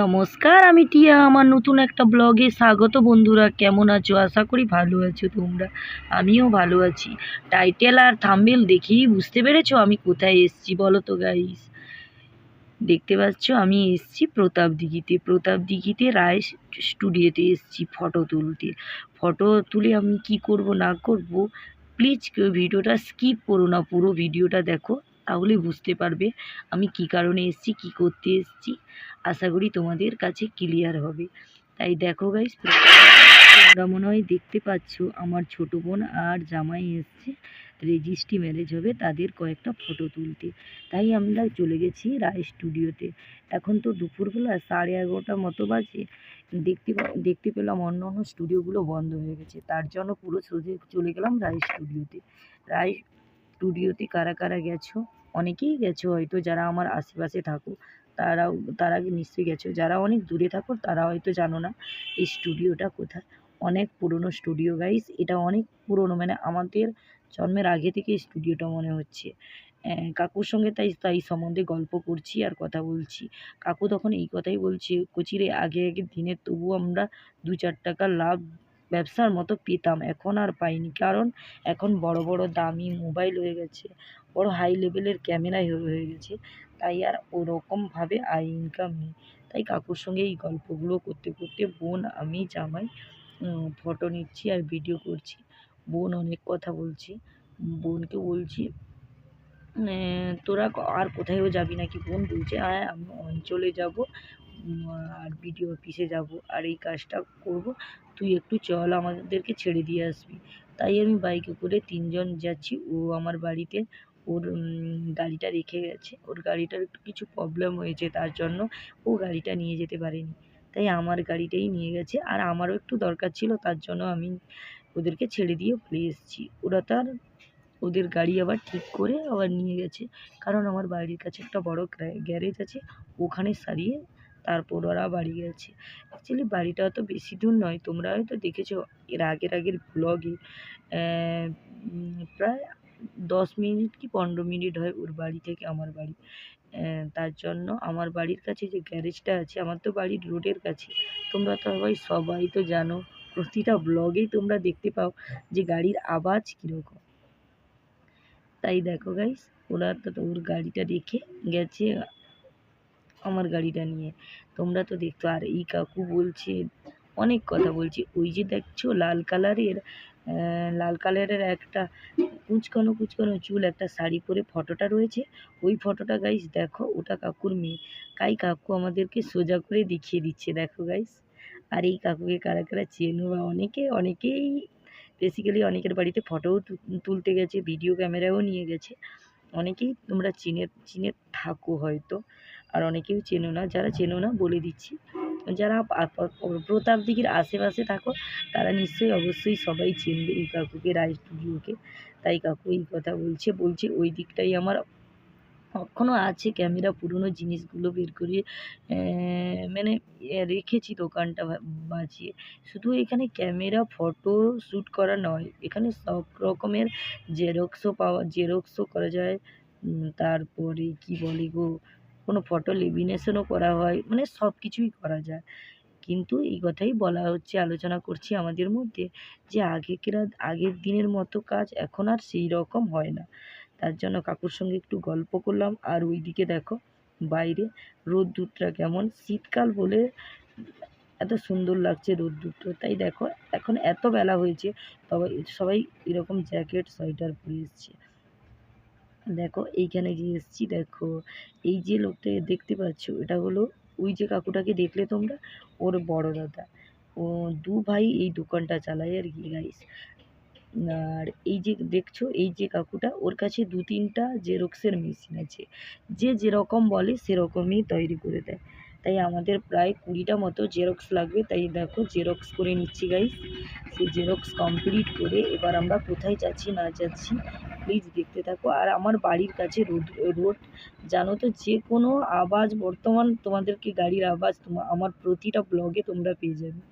নমস্কার, আমি টিয়া। আমার নতুন একটা ব্লগে স্বাগত বন্ধুরা। কেমন আছো? আশা করি ভালো আছো তোমরা। আমিও ভালো আছি। টাইটেল আর থাম্বেল দেখেই বুঝতে পেরেছ আমি কোথায় এসছি বলো তো গাইস দেখতে পাচ্ছ, আমি এসছি প্রতাপ দিঘিতে। প্রতাপ দিঘিতে রায় স্টুডিওতে এসছি ফটো তুলতে। ফটো তুলে আমি কি করব, না করব? প্লিজ কেউ ভিডিওটা স্কিপ করো না। পুরো ভিডিওটা দেখো। তাহলে বুঝতে পারবে আমি কি কারণে এসছি, কি করতে এসছি। আশা করি তোমাদের কাছে ক্লিয়ার হবে। তাই দেখো গাইস তোমরা মনে হয় দেখতে পাচ্ছ আমার ছোট বোন আর জামাই এসছে। রেজিস্ট্রি ম্যারেজ হবে তাদের কয়েকটা ফটো তুলতে। তাই আমরা চলে গেছি রায় স্টুডিওতে এখন তো দুপুরবেলা, সাড়ে এগারোটার মতো বাজে। দেখতে দেখতে পেলাম অন্য অন্য স্টুডিওগুলো বন্ধ হয়ে গেছে। তার জন্য পুরো সোজে চলে গেলাম রায় স্টুডিওতে রায় স্টুডিওতে কারা কারা গেছো? অনেকেই গেছো হয়তো, যারা আমার আশেপাশে থাকো, তারাও, তারা নিশ্চয়ই গেছো। যারা অনেক দূরে থাকো, তারা হয়তো জানো না এই স্টুডিওটা কোথায়। অনেক পুরনো স্টুডিও গাইস এটা অনেক পুরনো মানে আমাদের জন্মের আগে থেকে স্টুডিওটা মনে হচ্ছে। কাকুর সঙ্গে তাই তাই সম্বন্ধে গল্প করছি আর কথা বলছি। কাকু তখন এই কথাই বলছে কচিরে আগে আগে দিনে তবু আমরা দু চার টাকা লাভ ব্যবসার মতো পেতাম। এখন আর পাইনি, কারণ এখন বড় বড় দামি মোবাইল হয়ে গেছে, বড় হাই লেভেলের ক্যামেরা হয়ে গেছে, তাই আর ওরকমভাবে আয় ইনকাম নেই। তাই কাকুর সঙ্গে এই গল্পগুলো করতে করতে বোন, আমি, জামাই ফটো নিচ্ছি আর ভিডিও করছি। বোন অনেক কথা বলছি, বোনকে বলছি তোরা আর কোথায়ও যাবি নাকি? বোন বলছে হ্যাঁ আমি অঞ্চলে যাব। আর বিডিও অফিসে যাব, আর এই কাজটা করব। তুই একটু চল, আমাদেরকে ছেড়ে দিয়ে আসবি। তাই আমি বাইকে করে তিনজন যাচ্ছি। ও আমার বাড়িতে ওর গাড়িটা রেখে গেছে। ওর গাড়িটার একটু কিছু প্রবলেম হয়েছে, তার জন্য ও গাড়িটা নিয়ে যেতে পারেনি। তাই আমার গাড়িটাই নিয়ে গেছে। আর আমারও একটু দরকার ছিল, তার জন্য আমি ওদেরকে ছেড়ে দিয়ে চলে এসেছি। ওরা তার ওদের গাড়ি আবার ঠিক করে আবার নিয়ে গেছে। কারণ আমার বাড়ির কাছে একটা বড় গ্যারেজ আছে। ওখানে সারিয়ে তারপর ওরা বাড়ি গেছে। অ্যাকচুয়ালি বাড়িটা অত বেশি দূর নয়, তোমরা হয়তো দেখেছ এর আগের আগের ব্লগে প্রায় দশ মিনিট কি পনেরো মিনিট হয় ওর বাড়ি থেকে আমার বাড়ি। তার জন্য আমার বাড়ির কাছে যে গ্যারেজটা আছে, আমার তো বাড়ির রোডের কাছে। তোমরা তো সবাই সবাই তো জানো, প্রতিটা ব্লগেই তোমরা দেখতে পাও যে গাড়ির আওয়াজ কীরকম। তাই দেখো গাইস ওরা তো ওর গাড়িটা রেখে গেছে আমার গাড়িটা নিয়ে। তোমরা তো দেখতো আর এই কাকু বলছে, অনেক কথা বলছে। ওই যে দেখছ, লাল কালারের লাল কালারের একটা কুচকানো কুচকানো চুল, একটা শাড়ি পরে ফটোটা রয়েছে। ওই ফটোটা গাইস দেখো, ওটা কাকুর মেয়ে। তাই কাকু আমাদেরকে সোজা করে দেখিয়ে দিচ্ছে, দেখো গাইস আর এই কাকুকে কারা কারা চেনো বা অনেকে, অনেকেই বেসিক্যালি অনেকের বাড়িতে ফটোও তুলতে গেছে ভিডিও ক্যামেরাও নিয়ে গেছে। অনেকেই তোমরা চিনে চিনে থাকো হয়তো। আর অনেকেও চেনো না, যারা চেনো না বলে দিচ্ছি। যারা প্রতাপ দিঘির আশেপাশে থাকো, তারা নিশ্চয়ই অবশ্যই সবাই চিনবে এই কাকুকে রায় স্টুডিওকে তাই কাকু এই কথা বলছে বলছে ওই দিকটাই আমার এখনও আছে ক্যামেরা, পুরনো জিনিসগুলো বের করে মানে রেখেছি দোকানটা বাঁচিয়ে শুধু এখানে ক্যামেরা, ফটো শ্যুট করা নয়, এখানে সব রকমের জেরক্সও পাওয়া, জেরক্সও করা যায়। তারপরে কি বলে গো? কোনো ফটো লেমিনেশনও করা হয় মানে সব কিছুই করা যায়। কিন্তু এই কথাই বলা হচ্ছে, আলোচনা করছি আমাদের মধ্যে যে আগেকের, আগের দিনের মতো কাজ এখন আর সেই রকম হয় না। তার জন্য কাকুর সঙ্গে একটু গল্প করলাম। আর ওইদিকে দেখো, বাইরে রোদ্দুরটা কেমন? শীতকাল বলে এত সুন্দর লাগছে রোদ্দুরটা। তাই দেখো, এখন এত বেলা হয়েছে, তবে সবাই এরকম জ্যাকেট সোয়েটার পরে এসছে। দেখো, এইখানে যে এসছি। দেখো, এই যে লোকটা দেখতে পাচ্ছ, এটা হলো ওই যে কাকুটাকে দেখলে তোমরা? ওর বড় দাদা। ও দু ভাই এই দোকানটা চালায় আর কি গাইস আর এই যে দেখছ, এই যে কাকুটা, ওর কাছে দু তিনটা জেরক্সের মেশিন আছে। যে যেরকম বলে, সেরকমই তৈরি করে দেয়। তাই আমাদের প্রায় কুড়িটা মতো জেরক্স লাগবে। তাই দেখো জেরক্স করে নিচ্ছি গাইস সেই জেরক্স কমপ্লিট করে এবার আমরা কোথায় যাচ্ছি, না যাচ্ছি প্লিজ দেখতে থাকো। আর আমার বাড়ির কাছে রোড রোড জানো তো যে কোনো আওয়াজ, বর্তমান তোমাদেরকে গাড়ির আওয়াজ আমার প্রতিটা ব্লগে তোমরা পেয়ে যাবে।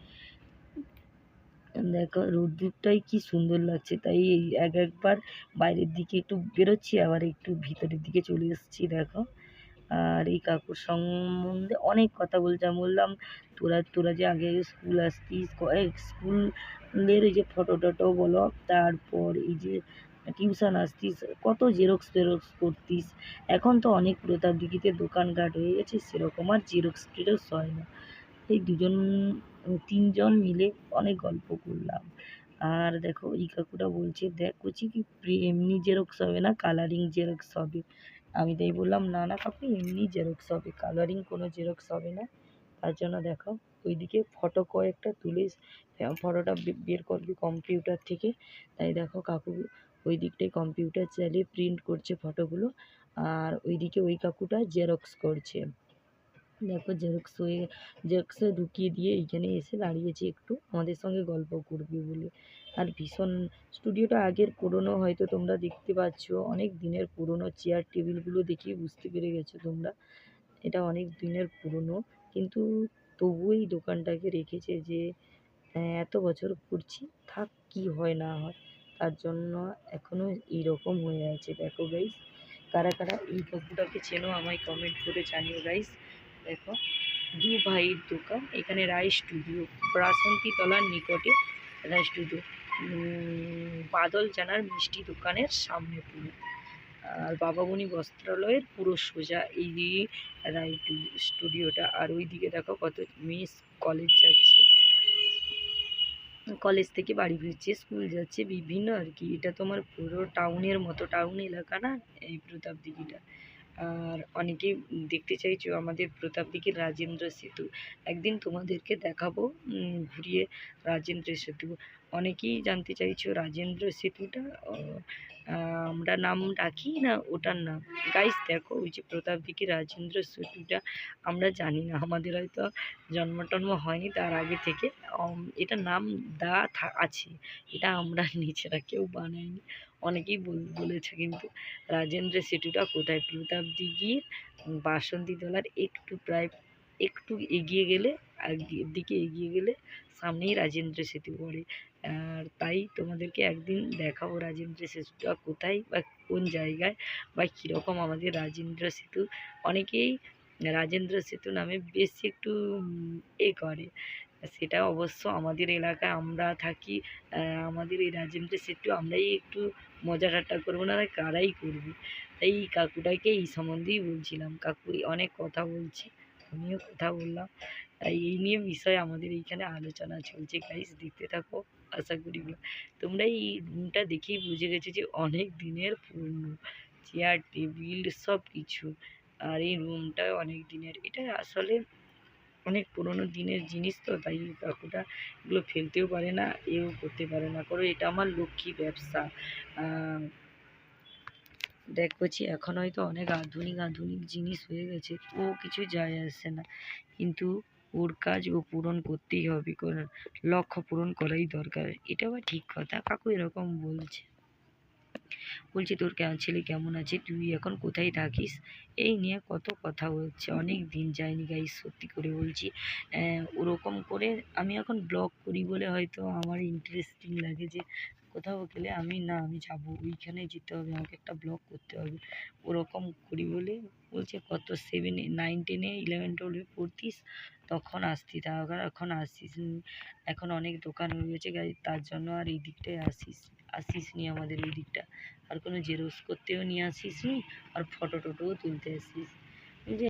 দেখো রোদ্দুরটাই কি সুন্দর লাগছে। তাই এক একবার বাইরের দিকে একটু বেরোচ্ছি, আবার একটু ভিতরের দিকে চলে এসেছি, দেখো। আর এই কাকুর সম্বন্ধে অনেক কথা বলছে আমি বললাম, তোরা তোরা যে আগে স্কুল আসতিস স্কুলের এই যে ফটো টটো বলো, তারপর এই যে টিউশন আসতিস, কত জেরক্স ফেরক্স করতিস। এখন তো অনেক প্রতাপদিঘিতে দোকানঘাট হয়ে গেছে, সেরকম আর জেরক্স টেরক্স হয় না। এই দুজন, তিনজন মিলে অনেক গল্প করলাম। আর দেখো, এই কাকুটা বলছে, দেখ কচি কি এমনি জেরক্স হবে না কালারিং জেরক্স হবে। আমি তাই বললাম, না না কাকু, এমনি জেরক্স হবে কালারিং কোনো জেরক্স হবে না। তার জন্য দেখো, ওইদিকে ফটো কয়েকটা তুলে ফটোটা বের করবি কম্পিউটার থেকে। তাই দেখো কাকু ওই দিকটায় কম্পিউটার চালিয়ে প্রিন্ট করছে ফটোগুলো আর ওইদিকে ওই কাকুটা জেরক্স করছে। দেখো জেরক্স হয়ে জেরক্সে ঢুকিয়ে দিয়ে এইখানে এসে দাঁড়িয়েছি একটু, আমাদের সঙ্গে গল্প করবে বলে। আর ভীষণ স্টুডিওটা আগের পুরনো, হয়তো তোমরা দেখতে পাচ্ছ। অনেক দিনের পুরনো চেয়ার টেবিলগুলো দেখিয়ে বুঝতে পেরে গেছো তোমরা। এটা অনেক দিনের পুরনো। কিন্তু তবুও এই দোকানটাকে রেখেছে যে এত বছর করছি থাক কি হয় না হয়। তার জন্য এখনও এইরকম হয়ে আছে। দেখো গাইস কারা কারা এই কাকুটাকে চেনো আমায় কমেন্ট করে জানিও গাইস দেখো, দু ভাইয়ের দোকান, এখানে রায় স্টুডিও বাসন্তী তলার নিকটে রায় স্টুডিও বাদল জানার মিষ্টি দোকানের সামনে পুরো। আর বাবামণি বস্ত্রালয়ের পুরো সোজা এই রায় টু- স্টুডিওটা। আর ওই দিকে দেখো কত মেয়ে কলেজ যাচ্ছে। কলেজ থেকে বাড়ি ফিরছে, স্কুল যাচ্ছে, বিভিন্ন আর কি। এটা তোমার পুরো টাউনের মতো। টাউন এলাকা না? এই প্রতাপদিঘিটা আর অনেকেই দেখতে চাইছো আমাদের প্রতাপদিকে রাজেন্দ্র সেতু। একদিন তোমাদেরকে দেখাবো ঘুরিয়ে রাজেন্দ্র সেতু। অনেকেই জানতে চাইছো রাজেন্দ্র সেতুটা আমরা নাম ডাকি না, ওটার নাম। গাইস দেখো, ওই যে প্রতাপদিঘির রাজেন্দ্র সেতুটা আমরা জানি না। আমাদের হয়তো জন্ম টন্ম হয়নি তার আগে থেকে। এটার নাম দা আছে। এটা আমরা নিজেরা কেউ বানাইনি। অনেকেই বল- বলেছে কিন্তু রাজেন্দ্র সেতুটা কোথায়? প্রতাপদিঘির বাসন্তীতলার একটু প্রায়, একটু এগিয়ে গেলে দিকে এগিয়ে গেলে সামনেই রাজেন্দ্র সেতু পড়ে। আর তাই তোমাদেরকে একদিন দেখাবো রাজেন্দ্র সেতুটা কোথায় বা কোন জায়গায় বা কীরকম আমাদের রাজেন্দ্র সেতু। অনেকেই রাজেন্দ্র সেতু নামে বেশি একটু এ করে। সেটা অবশ্য আমাদের এলাকায় আমরা থাকি আমাদের এই রাজেন্দ্র সেতু আমরাই একটু মজা ঠাট্টা করব, না কারাই করবে। তাই কাকুটাকে এই সম্বন্ধেই বলছিলাম। কাকু অনেক কথা বলছে। আমিও কথা বললাম। তাই এই নিয়ে বিষয় আমাদের এইখানে আলোচনা চলছে গাইস দেখতে থাকো, আশা করি তোমরা এই রুমটা দেখেই বুঝে গেছো যে অনেক দিনের পুরনো। চেয়ার টেবিল সব কিছু আর এই রুমটা অনেক দিনের। এটা আসলে অনেক পুরনো দিনের জিনিস তো, তাই কাকুটা এগুলো ফেলতেও পারে না, এও করতে পারে না। কারণ এটা আমার লক্ষ্মী ব্যবসা। আহ, দেখ বলছি এখন হয়তো অনেক আধুনিক আধুনিক জিনিস হয়ে গেছে ও কিছু যায় আসে না। কিন্তু ওর কাজ ও পূরণ করতেই হবে কারণ লক্ষ্য পূরণ করাই দরকার। এটা আবার ঠিক কথা কাকু এরকম বলছে। বলছি তোর ছেলে কেমন আছে? তুই এখন কোথায় থাকিস? এই নিয়ে কত কথা হচ্ছে অনেক দিন যায়নি গাইস সত্যি করে বলছি। ওরকম করে আমি এখন ব্লগ করি বলে হয়তো আমার ইন্টারেস্টিং লাগে যে কোথাও গেলে আমি, না, আমি যাব। ওইখানে যেতে হবে, আমাকে একটা ব্লগ করতে হবে। ওরকম করি বলে বলছে, কত? সেভেনে নাইন টেনে ইলেভেন টুয়েলভে পড়তিস? তখন আসতি, তারপর এখন আসিস। এখন অনেক দোকান হয়ে গেছে তার জন্য আর এই দিকটায় আসিস আসিস নি আমাদের এই দিকটা। আর কোনো জেরক্স করতেও নিয়ে আসিস নি, আর ফটো টটোও তুলতে আসিস।